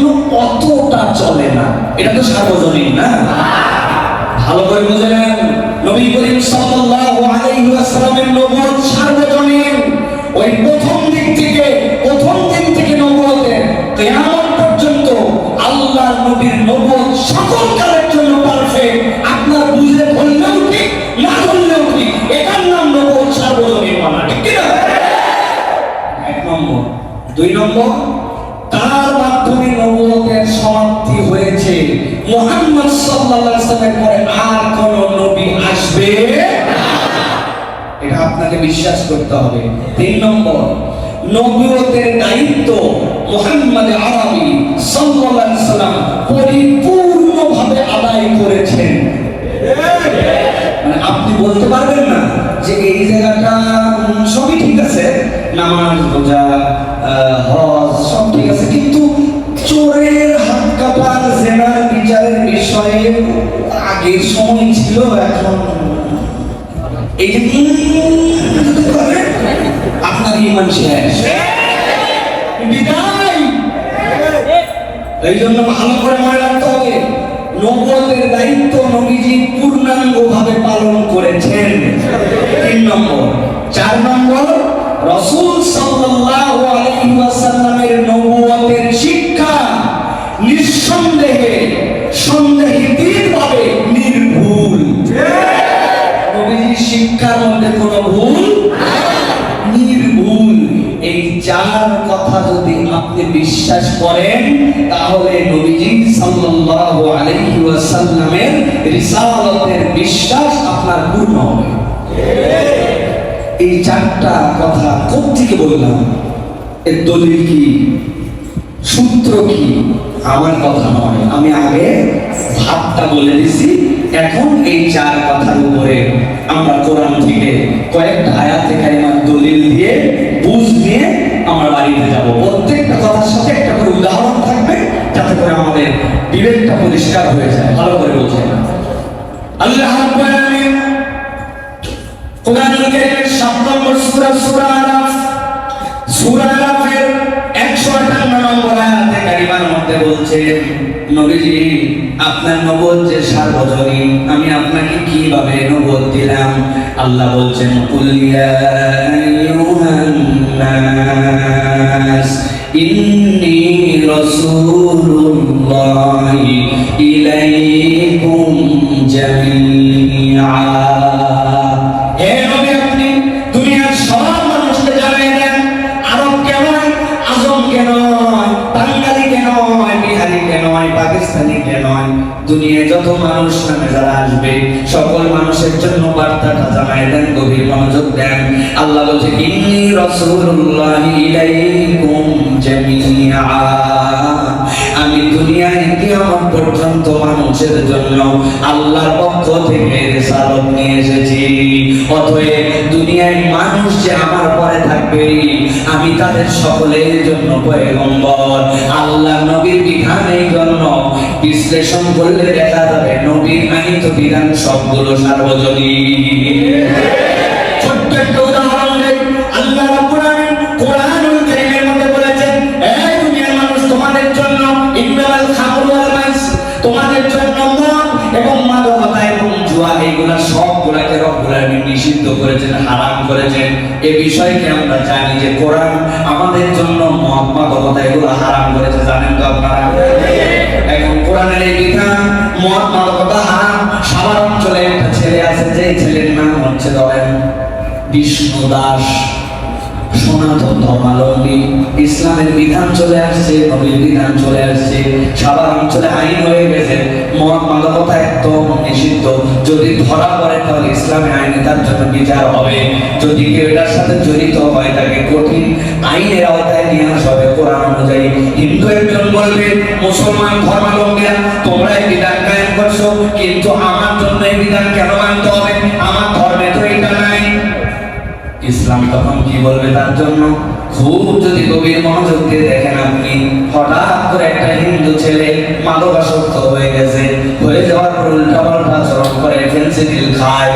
জন্য অতটা চলে না। এটা তো সার্বজনীন, না? ভালো করে বুঝে নেন নবী করিম সাল্লাল্লাহু আলাইহি ওয়াসাল্লামের নবুয়ত সার্বজনীন। ওই প্রথম দিক থেকে, প্রথম দিন থেকে নবুয়তের কিয়ামত পর্যন্ত আল্লাহর নবীর নবুয়ত সকল কালের জন্য পারফেক্ট আপনার বুঝে বললেও ঠিক না বললেও ঠিক এটার নাম নবুয়ত সার্বজনীন মানা, ঠিক না এক নম্বর। দুই নম্বর মুহাম্মদ সাল্লাল্লাহু পরে আর কোন নবী আসবে? এটা আপনাকে বিশ্বাস করতে হবে। তিন নম্বর নবুয়তের দায়িত্ব মোহাম্মদ আরবি। এই যে আপনার ইমান শেষ। বিদায়। এই জন্য ভালো করে মনে রাখতে হবে নবুয়তের দায়িত্ব নবীজি পূর্ণাঙ্গ ভাবে পালন করেছেন। তিন নম্বর। চার নম্বর রসুল সাল্লাল্লাহু আলাইহি ওয়াসাল্লামের নবুয়তের শিক্ষা নিঃসন্দেহে শিক্ষার মধ্যে কোনো ভুল? নির্ভুল। এই চার কথা যদি আপনি বিশ্বাস করেন, তাহলে নবীজি সাল্লাল্লাহু আলাইহি ওয়াসাল্লামের রিসালাতের বিশ্বাস আপনার পূর্ণ হবে। এই চারটা কথা কোত্থেকে বললাম? এর দলিল কি? সূত্র কি? আমার কথা নয়। আমি আগে ভাবটা বলে দিছি। এখন এই চার কথার উপরে আমরা কোরআন থেকে কয়েকটা আয়াতে কারিমার দলিল দিয়ে, বুঝ নিয়ে আমরা বাড়িতে যাব। প্রত্যেকটা কথার সাথে একটা করে উদাহরণ থাকবে, যাতে করে আমাদের বিবেকটা পরিষ্কার হয়ে যায়, ভালো করে বোঝেন আল্লাহ রাব্বুল আলামিন কারীমের 7 সূরা সূরা আরাফ, সূরা মধ্যে বলছে, নবীজি, আপনার নবুয়ত যে সার্বজনীন, আমি আপনাকে কীভাবে নবুয়ত দিলাম? আল্লাহ বলছেন ইন্নী রাসূলুল্লাহি ইলাইকুম জামিআ। নয়, দুনিয়ায় মানুষের জন্য আমি পর্যন্ত মানুষের জন্য আল্লাহর পক্ষ থেকে নিয়ে এসেছি। অতএব দুনিয়ায় মানুষ যে আমার পরে থাকবে আমি তাদের সকলের জন্য পয়গম্বর। আল্লাহ নবীর বিধানের জন্য বিশ্লেষণ করলে দেখা যাবে নবীর আনিত বিধান সবগুলো সার্বজনীন। তোমাদের জন্য তোমাদের জন্য এবং মাদকতা এবং এইগুলা সবগুলাকে রব্বুল নিষিদ্ধ করেছেন, হারাম করেছেন এই বিষয়কে আমরা জানি যে কোরআন আমাদের জন্য মহাত্মা এগুলো হারাম করেছে, জানেন তো আপনারা? এখন কোরআনের এই বিধান মহাত্মা কথা হারাম, সাধারণ অঞ্চলে একটা ছেলে আছে যে ছেলের নাম হচ্ছে ধরেন বিষ্ণু দাস। সনাতন ধর্মাবলম্বী। ইসলামের বিধান চলে আসছে, নবীর বিধান চলে আসছে সাভার অঞ্চলে আইন হয়ে গেছে। মদ মাদকতা একদম নিষিদ্ধ। যদি ধরা পড়ে তাহলে ইসলামী আইনে তার জন্য বিচার হবে। যদি কেউ এটার সাথে জড়িত হয়, তাকে কঠিন আইনের আওতায় নিয়ে আসা হবে। কোরআন অনুযায়ী হিন্দু একজন বলবে, মুসলমান ধর্মাবলম্বীরা, তোমরা বিধান কায়েম করছ, কিন্তু আমার জন্য এই বিধান কেন মানতে হবে? ইসলাম তখন কি বলবে তার জন্য? খুব যদি গভীর মনোযোগ দিয়ে দেখেন আপনি, হঠাৎ করে একটা হিন্দু ছেলে মাদকাসক্ত হয়ে গেছে, হয়ে যাওয়ার পর উল্টা পাল্টা আচরণ করে ফেন্সিডিল খায়।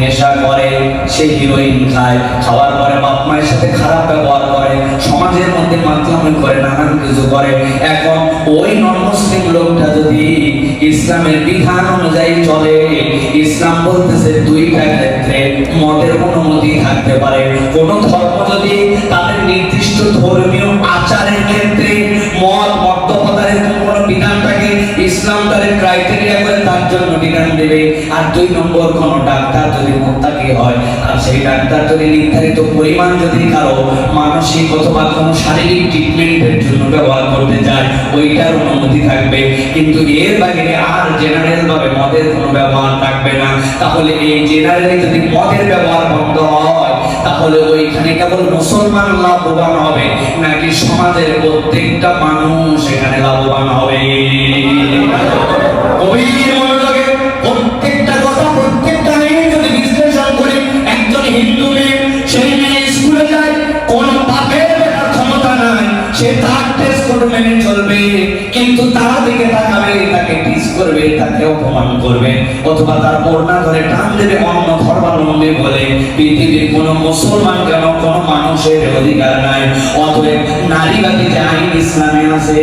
নেশা করে, সে হিরোইন খায়, খাওয়ার পরে বাপ মায়ের সাথে খারাপ ব্যবহার করে, সমাজের মধ্যে মাতলামি করে, নানান কিছু করে। এখন ওই নন মুসলিম লোকটা যদি ইসলামের বিধান অনুযায়ী চলে, ইসলাম বলতেছে দুইটা ক্ষেত্রে মদের অনুমতি থাকতে পারে। কোন ধর্ম যদি তাদের নির্দিষ্ট ধর্মীয় আচারের ক্ষেত্রে মদ মদ্যপাতারের জন্য বিধান দেবে আর দুই নম্বর কোন ডাক্তার যদি মোত্তাকি হয়, আর সেই ডাক্তার যদি নির্ধারিত পরিমাণ যদি কারও মানসিক অথবা কোন শারীরিক ট্রিটমেন্টের জন্য ব্যবহার করতে ওইটার অনুমতি থাকবে। কিন্তু এর বাইরে আর জেনারেল ভাবে মদের কোনো ব্যবহার থাকবে না। তাহলে এই জেনারেলি যদি মদের ব্যবহার বন্ধ হয়, তাহলে ওইখানে কেবল মুসলমান লাভবান হবে, নাকি সমাজের প্রত্যেকটা মানুষ এখানে লাভবান হবে? গভীর তার দিকে তাকাবে, তাকে টিস করবে, তাকে অপমান করবে, অথবা তার ওড়না ধরে টান দেবে, অন্য ধর্মাবলম্বী বলে, পৃথিবীর কোন মুসলমান কেন কোন মানুষের অধিকার নাই? অতএব নারীবাদী যে আইন ইসলামে আছে,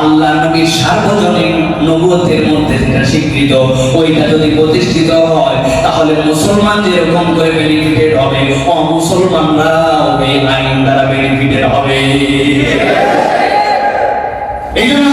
আল্লাহ নবীর সার্বজনীন নবুয়তের মধ্যে যেটা স্বীকৃত, ওইটা যদি প্রতিষ্ঠিত হয়, তাহলে মুসলমান যেরকম করে বেনিফিটেড হবে অমুসলমানরাও এই আইন দ্বারা বেনিফিটেড হবে। এই জন্য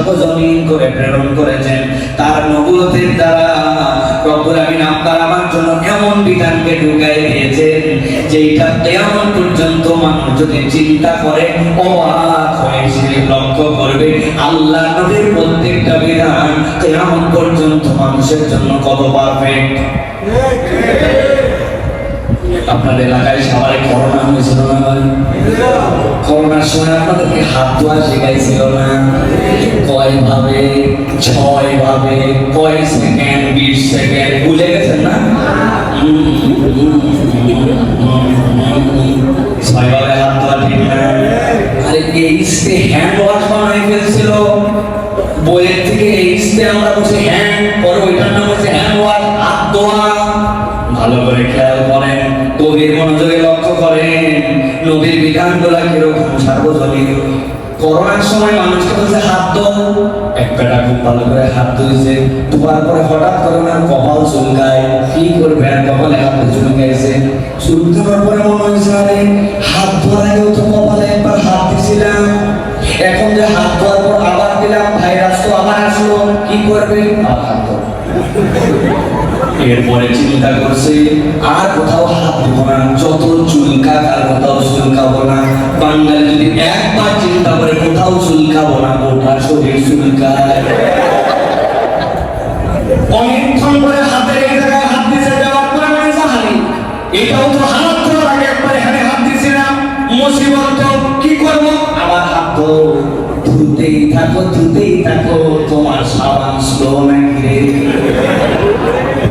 সার্বজনীন করে প্রেরণ করেছেন তার নবুয়তের দ্বারা রব্বুল আলামিন আপনার আমার জন্য এমন বিধানকে ঢুকাই দিয়েছেন যেটা কেমন যদি চিন্তা করে অবাক লক্ষ্য করবে। আল্লাহ নবীর প্রত্যেকটা বিধান কেমন পর্যন্ত মানুষের জন্য কত পারফেক্ট আপনাদের এলাকায় সবাই করোনা হয়েছিল? করোনার সময় আপনাদেরকে হাত ধোয়া শেখাইছিল না? কয় ভাবে ছয় ভাবে কয় সেকেন্ড, বিশ সেকেন্ড, ভুলে গেছেন না? এইচতে হ্যান্ড ওয়াশ বানাই ফেলছিল। বইয়ের থেকে এইচতে আমরা বলছি হ্যান্ড পরে ওইটার নাম হচ্ছে হ্যান্ড ওয়াশ হাত ধোয়া। ভালো করে খেয়াল করেন, গভীর মনোযোগে লক্ষ্য করেন, নবীর বিধানগুলা কীরকম সার্বজনীন। করোনার সময় মানুষকে বলছে, হাত দো এক বেটা খুব ভালো করে হাত ধুয়েছে ধোয়ার পরে হঠাৎ করে ওনার কপাল চুলকায়। কি করবে? আর কপালে হাতে চুলকাইছে। চুলকানোর পরে মনে হয়েছে হাত ধোয়ার আগেও তো কপালে একবার করবে হাত এরপরে চিন্তা করছে, আর কোথাও হাত দেবো না, যত চুলকা আর কোথাও চুলকাবো না। বাঙালি যদি একবার চিন্তা করে কোথাও চুলকাবো না, গোটা শরীর চুলকায়। অনেকক্ষণ করে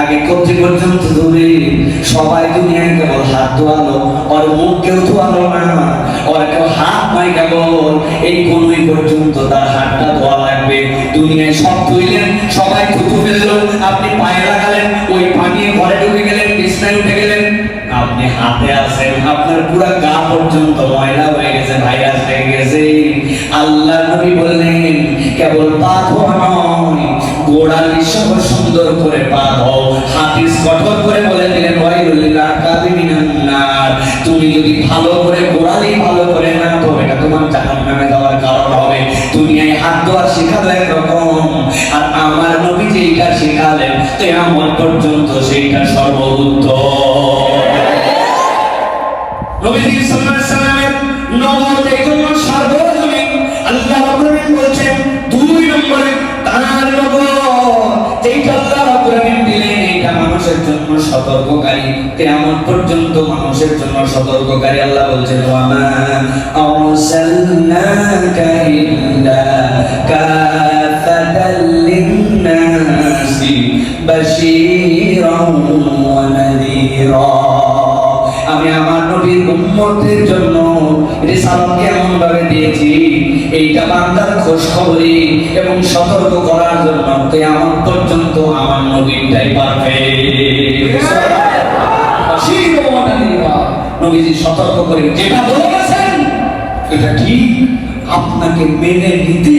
আগে কবজি পর্যন্ত ধরে সবাই দুনিয়ায় কেবল হাত ধোয়ালো, আর মুখ কেউ ধোয়ালো না। আর কেউ হাত নাই কেবল, এই কোনই পর্যন্ত তার হাতটা ধোয়া লাগবে। দুনিয়ায় সব ধুইলেন, সবাই থুতু ফেলল, আপনি পায়ে লাগালেন, ওই পানি ঘরে ঢুকে গেলেন, বিছনায় উঠে গেলেন। আপনি হাতে আছেন, আপনার পুরো গা পর্যন্ত ময়লা হয়ে গেছে, ভাইরাস হয়ে গেছে। আল্লাহ নবী বললেন, কেবল পা গোড়ার সব সুন্দর করে পা ধোও হাদিস কঠোর করে বলে দিলেন ওয়াইলুল কাযিমিনান নার। তুমি যদি ভালো করে গোড়ালি ভালো করে না তো এটা তোমার জাহান্নামে যাওয়ার কারণ হবে। দুনিয়ায় হাত ধোয়া শেখালো একরকম। আর আমার নবী যেইটা শেখালেন, কেয়ামত পর্যন্ত সেইটা সর্বোত্তম নবীজি সাল্লাল্লাহু সতর্ককারী। কেমন পর্যন্ত মানুষের জন্য সতর্ককারী আল্লাহ বলছেন আমি আমার নবীর উম্মতের জন্য রিসালাতকে এমন ভাবে দিয়েছি, এইটা বান্দার খোঁজ খবরি এবং সতর্ক করার জন্য কিয়ামত পর্যন্ত আমার নবীটাই পারফেক্ট নবীজি সতর্ক করে যেটা বলেছেন, এটা ঠিক। আপনাকে মেনে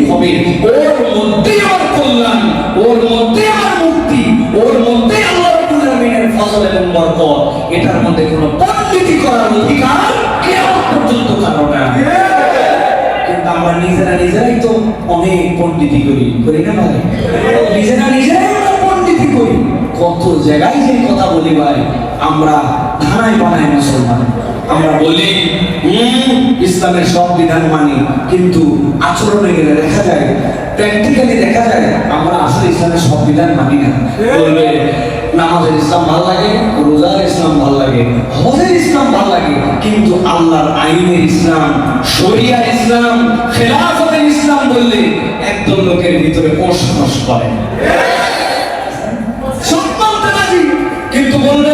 হবে। ওর মধ্যে আমার কল্যাণ, ওর মধ্যে আমার মুক্তি, ওর মধ্যে ফজল এবং বরকত। এটার মধ্যে কোনো পণ্ডিতি করার অধিকার কিয়ামত পর্যন্ত কারও না কিন্তু আমরা নিজেরা নিজেরাই তো অনেক পণ্ডিতি করি। করি না ভাই? নিজেরা নিজেরাই আমরা পণ্ডিতি করি। কত জায়গায় যে কথা বলি ভাই, আমরা ধারায় বানাই মুসলমান আমরা বলি ইসলামের সব বিধান মানি, কিন্তু আচরণে গেলে দেখা যায় প্র্যাকটিক্যালি দেখা যায়, আমরা আসলে ইসলামের সব বিধান মানি না। বলবে, নামাজের ইসলাম ভালো লাগে, রোজার ইসলাম ভালো লাগে, হজের ইসলাম ভালো লাগে, কিন্তু আল্লাহর আইনের ইসলাম শরিয়া ইসলাম, খেলাফতের ইসলাম বললে একদম লোকের ভিতরে করে। কিন্তু বলবে